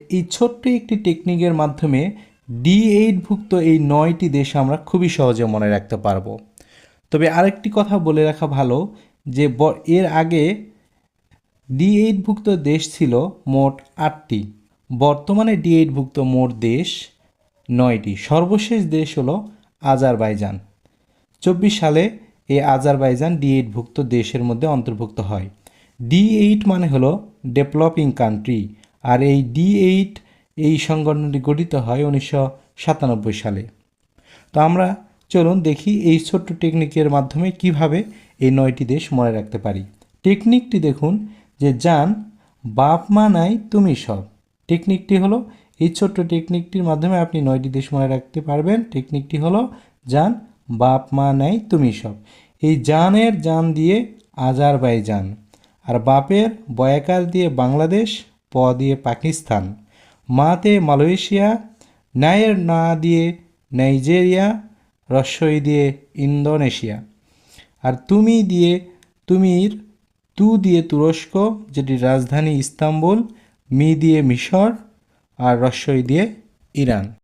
এই ছোট্ট একটি টেকনিকের মাধ্যমে ডি এইটভুক্ত এই নয়টি দেশ আমরা খুবই সহজে মনে রাখতে পারব। তবে আরেকটি কথা বলে রাখা ভালো যে এর আগে ডি এইটভুক্ত দেশ ছিল মোট আটটি। বর্তমানে ডি এইটভুক্ত মোট দেশ নয়টি। সর্বশেষ দেশ হলো আজারবাইজান। চব্বিশ সালে এই আজারবাইজান ডি এইটভুক্ত দেশের মধ্যে অন্তর্ভুক্ত হয়। ডি এইট মানে হলো ডেভেলপিং কান্ট্রি আর এই ডি এইট এই সংগঠনটি গঠিত হয় উনিশশো সাতানব্বই সালে। তো আমরা চলুন দেখি এই ছোট্ট টেকনিকের মাধ্যমে কীভাবে এই নয়টি দেশ মনে রাখতে পারি। টেকনিকটি দেখুন যে যান বাপ মা নাই, তুমি সব। টেকনিকটি হলো এই ছোট্ট টেকনিকটির মাধ্যমে আপনি নয়টি দেশ মনে রাখতে পারবেন। টেকনিকটি হলো যান বাপ মা নাই, তুমি সব। এই জানের জান দিয়ে আজারবাইজান, আর বাপের বয়াকার দিয়ে বাংলাদেশ প দিয়ে পাকিস্তান, মাতে মালয়েশিয়া ন্যায়ের না দিয়ে নাইজেরিয়া রসই দিয়ে ইন্দোনেশিয়া। আর তুমি দিয়ে, তুমির, তু দিয়ে তুরস্ক, যেটি রাজধানী ইস্তাম্বুল, মি দিয়ে মিশর, আর রসই দিয়ে ইরান।